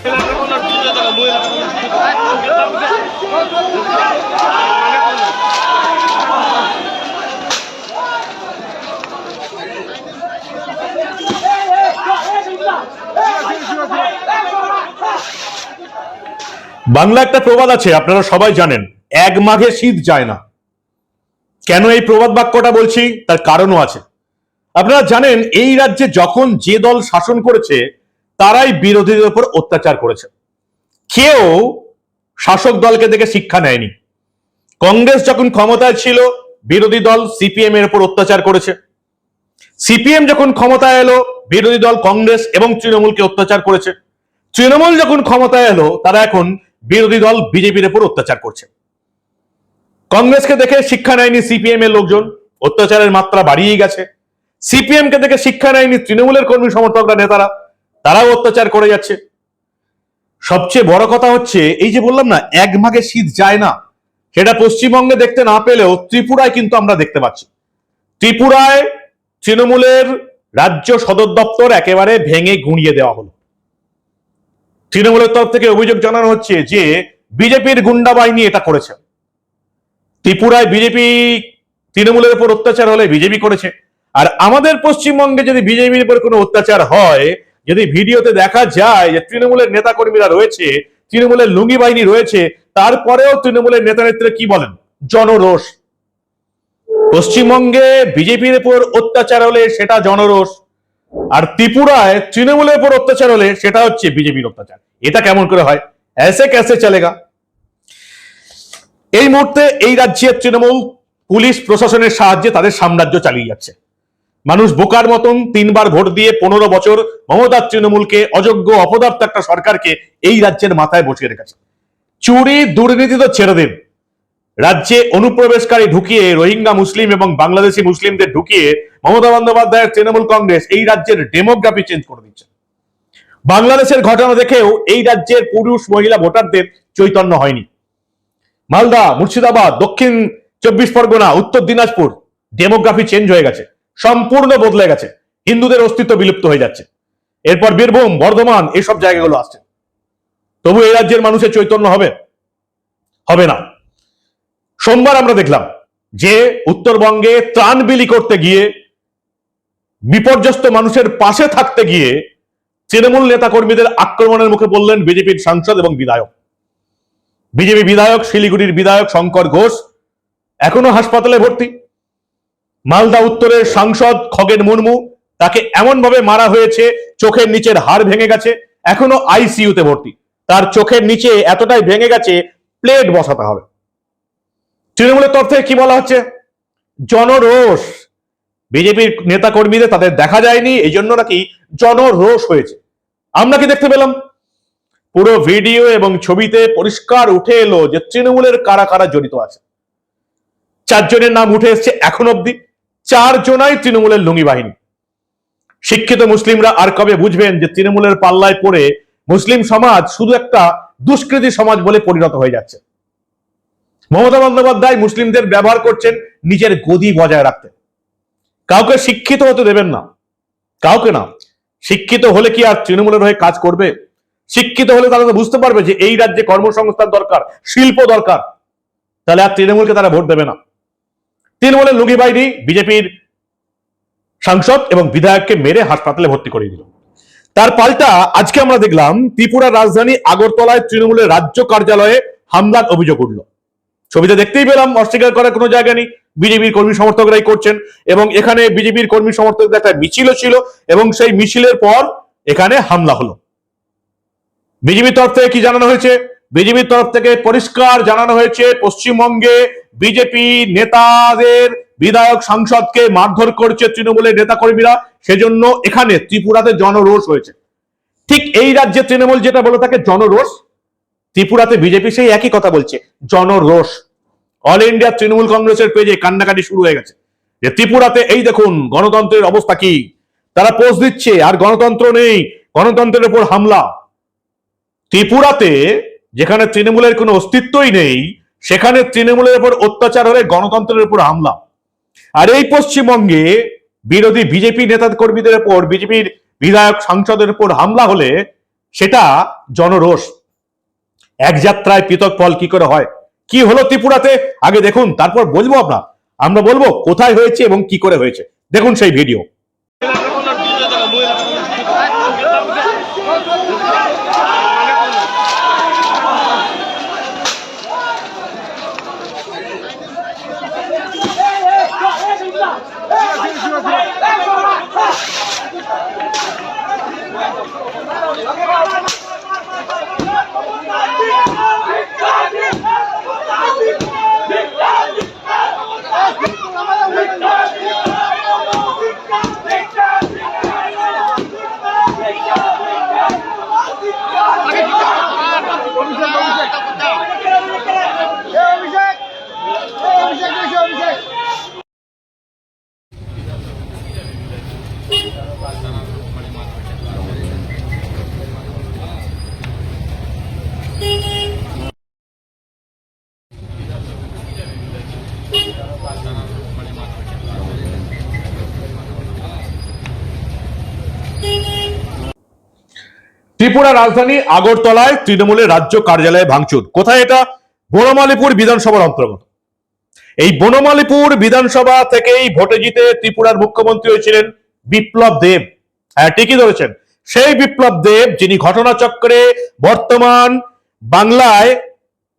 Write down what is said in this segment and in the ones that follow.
বাংলা একটা প্রবাদ আছে, আপনারা সবাই জানেন, এক মাঘে শীত যায় না। কেন এই প্রবাদ বাক্যটা বলছি? তার কারণও আছে। আপনারা জানেন, এই রাজ্যে যখন যে দল শাসন করেছে তারাই বিরোধীদের উপর অত্যাচার করেছে। কেউ শাসক দলকে দেখে শিক্ষা নেয়নি। কংগ্রেস যখন ক্ষমতায় ছিল, বিরোধী দল সিপিএম এর উপর অত্যাচার করেছে। সিপিএম যখন ক্ষমতায় এলো, বিরোধী দল কংগ্রেস এবং তৃণমূলকে অত্যাচার করেছে। তৃণমূল যখন ক্ষমতায় এলো, তারা এখন বিরোধী দল বিজেপির উপর অত্যাচার করছে। কংগ্রেসকে দেখে শিক্ষা নেয়নি সিপিএম এর লোকজন। অত্যাচারের মাত্রা বাড়িয়ে গেছে। সিপিএম কে দেখে শিক্ষা নেয়নি তৃণমূলের কর্মী সমর্থকরা, নেতারা। তারাও অত্যাচার করে যাচ্ছে। সবচেয়ে বড় কথা হচ্ছে, এই যে বললাম না, এক ভাগে শীত যায় না। সেটা পশ্চিমবঙ্গে দেখতে না পেলেও ত্রিপুরায় কিন্তু আমরা দেখতে পাচ্ছি। ত্রিপুরায় তৃণমূলের রাজ্য সদর দপ্তর একেবারে ভেঙে গুঁড়িয়ে দেওয়া হলো। তৃণমূলের তরফ থেকে অভিযোগ জানানো হচ্ছে যে, বিজেপির গুন্ডা বাহিনী এটা করেছে। ত্রিপুরায় বিজেপি তৃণমূলের উপর অত্যাচার হলে বিজেপি করেছে। আর আমাদের পশ্চিমবঙ্গে যদি বিজেপির উপর কোনো অত্যাচার হয় যদি ভিডিওতে দেখা যায় যে তৃণমূলের নেতাকর্মীরা রয়েছে, তৃণমূলের লুঙ্গি বাহিনী রয়েছে, তারপরেও তৃণমূলের নেতা নেত্রীরা কি বলেন? জনরোষ। পশ্চিমবঙ্গে বিজেপির উপর অত্যাচার হলে সেটা জনরোষ, আর ত্রিপুরায় তৃণমূলের উপর অত্যাচার হলে সেটা হচ্ছে বিজেপির অত্যাচার। এটা কেমন করে হয়? এসে ক্যাসে চলেগা। এই মুহূর্তে এই রাজ্যের তৃণমূল, পুলিশ প্রশাসনের সাহায্যে তাদের সাম্রাজ্য চালিয়ে যাচ্ছে। মানুষ বোকার মতন তিনবার ভোট দিয়ে পনেরো বছর মমতার তৃণমূলকে অযোগ্য অপদার্থ একটা সরকারকে এই রাজ্যের মাথায় বসিয়ে রেখেছে। চুরি, দুর্নীতি তো ছেড়ে দিন। রাজ্যে অনুপ্রবেশকারী ঢুকিয়ে রোহিঙ্গা মুসলিম এবং বাংলাদেশি মুসলিমদের ঢুকিয়ে মমতা বন্দ্যোপাধ্যায়ের তৃণমূল কংগ্রেস এই রাজ্যের ডেমোগ্রাফি চেঞ্জ করে দিচ্ছে। বাংলাদেশের ঘটনা দেখেও এই রাজ্যের পুরুষ মহিলা ভোটারদের চৈতন্য হয়নি। মালদা, মুর্শিদাবাদ, দক্ষিণ চব্বিশ পরগনা, উত্তর দিনাজপুর, ডেমোগ্রাফি চেঞ্জ হয়ে গেছে। সম্পূর্ণ বদলে গেছে। হিন্দুদের অস্তিত্ব বিলুপ্ত হয়ে যাচ্ছে। এরপর বীরভূম, বর্ধমান এইসব জায়গাগুলো আসছে। তবু এই রাজ্যের মানুষের চৈতন্য হবে? হবে না। সোমবার আমরা দেখলাম যে উত্তরবঙ্গে ত্রাণ বিলি করতে গিয়ে, বিপর্যস্ত মানুষের পাশে থাকতে গিয়ে তৃণমূল নেতাকর্মীদের আক্রমণের মুখে বললেন বিজেপির সাংসদ এবং বিধায়ক। বিজেপি বিধায়ক, শিলিগুড়ির বিধায়ক শঙ্কর ঘোষ এখনও হাসপাতালে ভর্তি। মালদা উত্তরের সাংসদ খগেন মুর্মু তাকে এমন ভাবে মারা হয়েছে, চোখের নিচের হাড় ভেঙে গেছে, এখনও আইসিইউতে ভর্তি। তার চোখের নিচে এতটাই ভেঙে গেছে, প্লেট বসাতে হবে। তৃণমূলের তরফ থেকে কি বলা হচ্ছে? জনরোষ। বিজেপির নেতা কর্মীদের তাদের দেখা যায়নি এই জন্য নাকি জনরোষ হয়েছে। আমরা কি দেখতে পেলাম? পুরো ভিডিও এবং ছবিতে পরিষ্কার উঠে এলো যে তৃণমূলের কারা কারা জড়িত আছে। চারজনের নাম উঠে এসছে এখন অব্দি চার জনাই তৃণমূলের লুঙ্গি বাহিনী। শিক্ষিত মুসলিমরা আর কবে বুঝবেন যে তৃণমূলের পাল্লায় পড়ে মুসলিম সমাজ শুধু একটা দুষ্কৃতী সমাজ বলে পরিণত হয়ে যাচ্ছে। মমতা বন্দ্যোপাধ্যায় মুসলিমদের ব্যবহার করছেন নিজের গদি বজায় রাখতে। কাউকে শিক্ষিত হতে দেবেন না। কাউকে না। শিক্ষিত হলে কি আর তৃণমূলের হয়ে কাজ করবে? শিক্ষিত হলে তারা তো বুঝতে পারবে যে এই রাজ্যে কর্মসংস্থান দরকার, শিল্প দরকার। তাহলে আর তৃণমূলকে তারা ভোট দেবে না। তৃণমূলের লুঙ্গি বাহিনী বিজেপির সাংসদ এবং বিধায়ককে মেরে হাসপাতালে ভর্তি করে দিল। তার পাল্টা আজকে আমরা দেখলাম ত্রিপুরার রাজধানী আগরতলায় তৃণমূলের রাজ্য কার্যালয়ে হামলার অভিযোগ উঠল। ছবিতে দেখতেই পেলাম অস্বীকার করার কোনো জায়গা নেই। বিজেপির কর্মী সমর্থকরাই করছেন এবং এখানে বিজেপির কর্মী সমর্থকদের একটা মিছিলও ছিল এবং সেই মিছিলের পর এখানে হামলা হলো। বিজেপির তরফ থেকে কি জানানো হয়েছে? বিজেপির তরফ থেকে পরিষ্কার জানানো হয়েছে, পশ্চিমবঙ্গে বিজেপি নেতাদের বিধায়ক সাংসদকে মারধর করছে তৃণমূলের নেতাকর্মীরা, সেজন্য এখানে ত্রিপুরাতে জনরোষ হয়েছে। ঠিক এই রাজ্যে তৃণমূল যেটা বলে থাকে জনরোষ, ত্রিপুরাতে বিজেপি সেই একই কথা বলছে, জনরোষ। অল ইন্ডিয়া তৃণমূল কংগ্রেসের পেজে কান্নাকাটি শুরু হয়ে গেছে। যে ত্রিপুরাতে, এই দেখুন গণতন্ত্রের অবস্থা কি। তারা পোস্ট দিচ্ছে, আর গণতন্ত্র নেই, গণতন্ত্রের উপর হামলা। ত্রিপুরাতে যেখানে তৃণমূলের কোনো অস্তিত্বই নেই, সেখানে তৃণমূলের উপর অত্যাচার হলে গণতন্ত্রের উপর হামলা। আর এই পশ্চিমবঙ্গে বিরোধী বিজেপি নেতা কর্মীদের উপর বিজেপির বিধায়ক সাংসদের উপর হামলা হলে সেটা জনরোষ। এক যাত্রায় পৃথক ফল কি করে হয়? কি হলো ত্রিপুরাতে? আগে দেখুন, তারপর বলব আমরা। আমরা বলব কোথায় হয়েছে এবং কি করে হয়েছে। দেখুন সেই ভিডিও। ত্রিপুরা রাজধানী আগরতলায় তৃণমূলের রাজ্য কার্যালয়ে ভাঙচুর। কোথায় এটা? বনমালীপুর বিধানসভার অন্তর্গত। এই বনমালীপুর বিধানসভা থেকেই ভোটে জিতে ত্রিপুরার মুখ্যমন্ত্রী হয়েছিলেন বিপ্লব দেব। হ্যাঁ ঠিকই ধরেছেন। সেই বিপ্লব দেব, যিনি ঘটনাচক্রে বর্তমান বাংলায়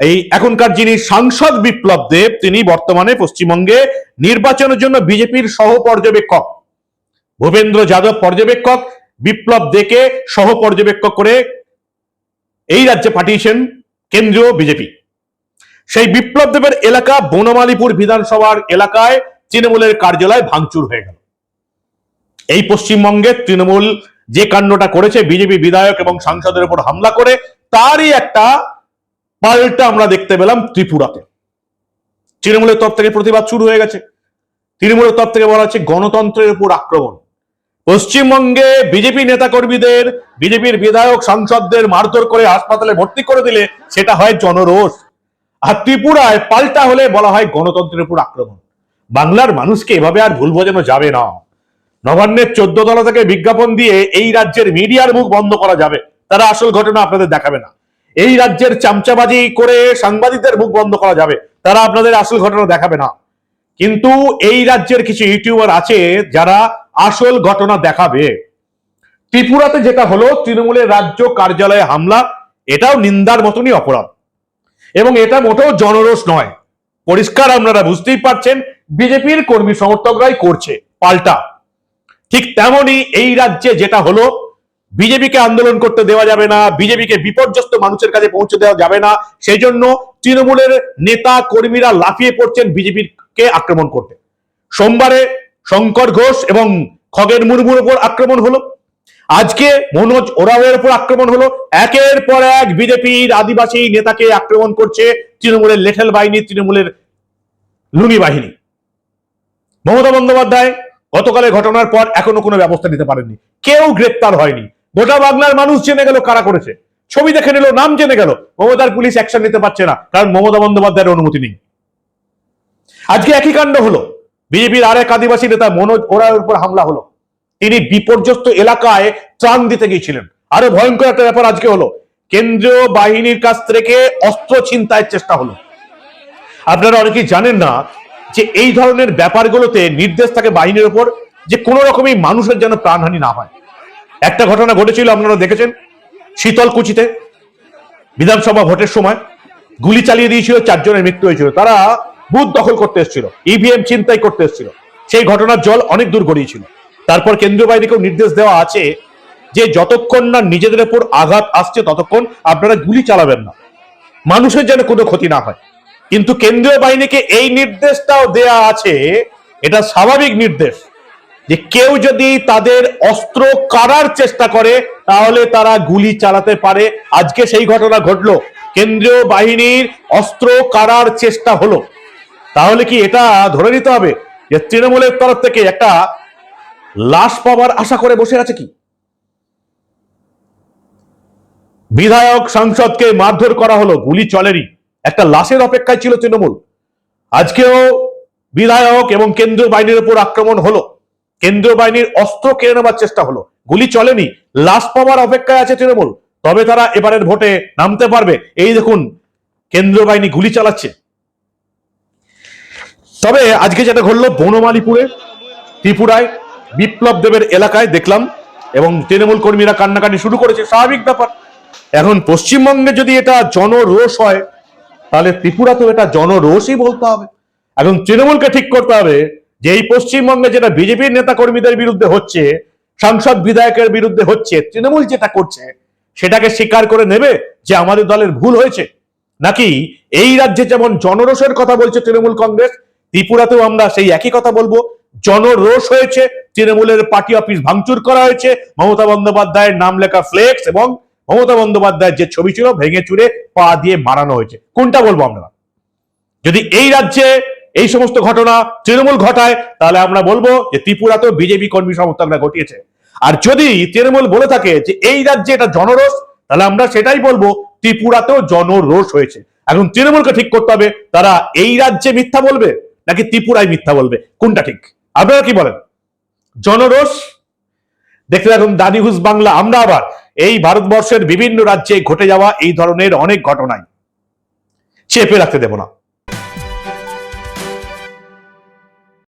এই এখনকার যিনি সাংসদ বিপ্লব দেব, তিনি বর্তমানে পশ্চিমবঙ্গে নির্বাচনের জন্য বিজেপির সহ পর্যবেক্ষক। ভূপেন্দ্র যাদব পর্যবেক্ষক। বিপ্লব দেকে সহ পর্যবেক্ষক করে এই রাজ্যে পাঠিয়েছেন কেন্দ্রীয় বিজেপি। সেই বিপ্লব দেবের এলাকা বনমালীপুর বিধানসভার এলাকায় তৃণমূলের কার্যালয় ভাঙচুর হয়ে গেল। এই পশ্চিমবঙ্গে তৃণমূল যে কাণ্ডটা করেছে, বিজেপি বিধায়ক এবং সাংসদের উপর হামলা করে, তারই একটা পাল্টা আমরা দেখতে পেলাম ত্রিপুরাতে। তৃণমূলের তরফ থেকে প্রতিবাদ শুরু হয়ে গেছে। তৃণমূলের তরফ থেকে বলা হচ্ছে গণতন্ত্রের উপর আক্রমণ। পশ্চিমবঙ্গে বিজেপি নেতাকর্মীদের, বিজেপির বিধায়ক সাংসদদের মারধর করে হাসপাতালে ভর্তি করে দিলে সেটা হয় জনরোষ। আর ত্রিপুরায় পাল্টা হলে বলা হয় গণতন্ত্রের উপর আক্রমণ। বাংলার মানুষকে এভাবে আর ভুল বোঝানো যাবে না। নবান্নের চোদ্দ তলা থেকে বিজ্ঞাপন দিয়ে এই রাজ্যের মিডিয়ার মুখ বন্ধ করা যাবে। তারা আসল ঘটনা আপনাদের দেখাবে না। এই রাজ্যের চামচাবাজি করে সাংবাদিকদের মুখ বন্ধ করা যাবে। তারা আপনাদের আসল ঘটনা দেখাবে না। কিন্তু এই রাজ্যের কিছু ইউটিউবার আছে যারা আসল ঘটনা দেখাবে। ত্রিপুরাতে যেটা হলো, তৃণমূলের রাজ্য কার্যালয়ে হামলা, এটাও নিন্দার মতনই অপরাধ। এবং এটা মোটেও জনরোষ নয়। পরিষ্কার আপনারা বুঝতেই পারছেন, বিজেপির কর্মী সমর্থকরাই করছে, পাল্টা। ঠিক তেমনই এই রাজ্যে যেটা হলো, বিজেপিকে আন্দোলন করতে দেওয়া যাবে না, বিজেপিকে বিপর্যস্ত মানুষের কাছে পৌঁছে দেওয়া যাবে না, সেই জন্য তৃণমূলের নেতা কর্মীরা লাফিয়ে পড়ছেন বিজেপির কে আক্রমণ করতে। সোমবারে শঙ্কর ঘোষ এবং খগেন মুর্মুর উপর আক্রমণ হলো। আজকে মনোজ ওরাওয়ের উপর আক্রমণ হলো। একের পর এক বিজেপির আদিবাসী নেতাকে আক্রমণ করছে তৃণমূলের লেঠেল বাহিনী, তৃণমূলের লুঙ্গি বাহিনী। মমতা বন্দ্যোপাধ্যায় গতকালের ঘটনার পর এখনও কোনো ব্যবস্থা নিতে পারেননি। কেউ গ্রেপ্তার হয়নি। গোটা বাংলার মানুষ জেনে গেল কারা করেছে। ছবি দেখে নিল, নাম জেনে গেল। মমতার পুলিশ অ্যাকশন নিতে পারছে না, কারণ মমতা বন্দ্যোপাধ্যায়ের অনুমতি নেই। আজকে একই কাণ্ড হলো। বিজেপির আরেক আদিবাসী নেতা মনোজ ওরার উপর হামলা হলো। তিনি বিপর্যস্ত এলাকায় ত্রাণ দিতে গিয়েছিলেন। আরও ভয়ঙ্কর একটা ব্যাপার আজকে হলো। কেন্দ্রীয় বাহিনীর কাছ থেকে অস্ত্র ছিনতাইয়ের চেষ্টা হলো। আপনারা অনেকেই জানেন না যে এই ধরনের ব্যাপারগুলোতে নির্দেশ থাকে বাহিনীর উপর যে কোনো রকমই মানুষের যেন প্রাণহানি না হয়। একটা ঘটনা ঘটেছিল, আপনারা দেখেছেন, শীতলকুচিতে। বিধানসভা ভোটের সময় গুলি চালিয়ে দিয়েছিল, চারজনের মৃত্যু হয়েছিল। তারা বুথ দখল করতে এসেছিল ইভিএম চিন্তাই করতে এসেছিল। সেই ঘটনার জল অনেক দূর গড়িয়েছিল। তারপর কেন্দ্রীয় বাহিনীকেও নির্দেশ দেওয়া আছে যে, যতক্ষণ না নিজেদের উপর আঘাত আসছে, ততক্ষণ আপনারা গুলি চালাবেন না। মানুষের যেন কোনো ক্ষতি না হয়। কিন্তু কেন্দ্রীয় বাহিনীকে এই নির্দেশটাও দেয়া আছে, এটা স্বাভাবিক নির্দেশ যে, কেউ যদি তাদের অস্ত্র কারার চেষ্টা করে, তাহলে তারা গুলি চালাতে পারে। আজকে সেই ঘটনা ঘটলো। কেন্দ্রীয় বাহিনীর অস্ত্র কারার চেষ্টা হলো। তাহলে কি এটা ধরে নিতে হবে যে তৃণমূলের তরফ থেকে একটা লাশ পাওয়ার আশা করে বসে আছে কি? বিধায়ক সাংসদকে মারধর করা হলো, গুলি চলেনি। একটা লাশের অপেক্ষায় ছিল তৃণমূল। আজকেও বিধায়ক এবং কেন্দ্রীয় বাহিনীর উপর আক্রমণ হলো। কেন্দ্রীয় বাহিনীর অস্ত্র কেড়ে নেওয়ার চেষ্টা হলো। গুলি চলেনি, লাশ পাওয়ার অপেক্ষায় আছে তৃণমূল। তবে তারা এবারের ভোটে নামতে পারবে। এই দেখুন, কেন্দ্রীয় বাহিনী গুলি চালাচ্ছে। তবে আজকে যেটা ঘটলো বনমালীপুরে ত্রিপুরায় বিপ্লব দেবের এলাকায় দেখলাম এবং তৃণমূল কর্মীরা কান্নাকাটি শুরু করেছে। স্বাভাবিক ব্যাপার। এখন পশ্চিমবঙ্গে যদি এটা জনরোষ হয়, তাহলে ত্রিপুরা তো এটা জনরোষই বলতে হবে। এখন তৃণমূলকে ঠিক করতে হবে যে এই পশ্চিমবঙ্গে যেটা বিজেপির নেতা কর্মীদের বিরুদ্ধে হচ্ছে, সাংসদ বিধায়কের বিরুদ্ধে হচ্ছে, তৃণমূল যেটা করছে, সেটাকে স্বীকার করে নেবে যে আমাদের দলের ভুল হয়েছে। নাকি এই রাজ্যে যেমন জনরোষের কথা বলছে তৃণমূল কংগ্রেস ত্রিপুরাতেও আমরা সেই একই কথা বলব। জনরোষ হয়েছে, তৃণমূলের পার্টি অফিস ভাঙচুর করা হয়েছে। মমতা বন্দ্যোপাধ্যায়ের নাম লেখা ফ্লেক্স এবং মমতা বন্দ্যোপাধ্যায়ের যে ছবি ছিল ভেঙে চুরে পা দিয়ে মারানো হয়েছে। কোনটা বলব আমরা? যদি এই রাজ্যে এই সমস্ত ঘটনা তৃণমূল ঘটায়, তাহলে আমরা বলব যে ত্রিপুরাতেও বিজেপি কর্মী সমর্থকরা ঘটিয়েছে। আর যদি তৃণমূল বলে থাকে যে এই রাজ্যে এটা জনরোষ, তাহলে আমরা সেটাই বলব, ত্রিপুরাতেও জনরোষ হয়েছে। এখন তৃণমূলকে ঠিক করতে হবে, তারা এই রাজ্যে মিথ্যা বলবে? নাকি ত্রিপুরায় মিথ্যা বলবে? কোনটা ঠিক? আপনারা কি বলেন? জনরোষ? দেখতে থাকুন দানি হুস বাংলা। আমরা আবার এই ভারতবর্ষের বিভিন্ন রাজ্যে ঘটে যাওয়া এই ধরনের অনেক ঘটনায় চেপে রাখতে দেব না।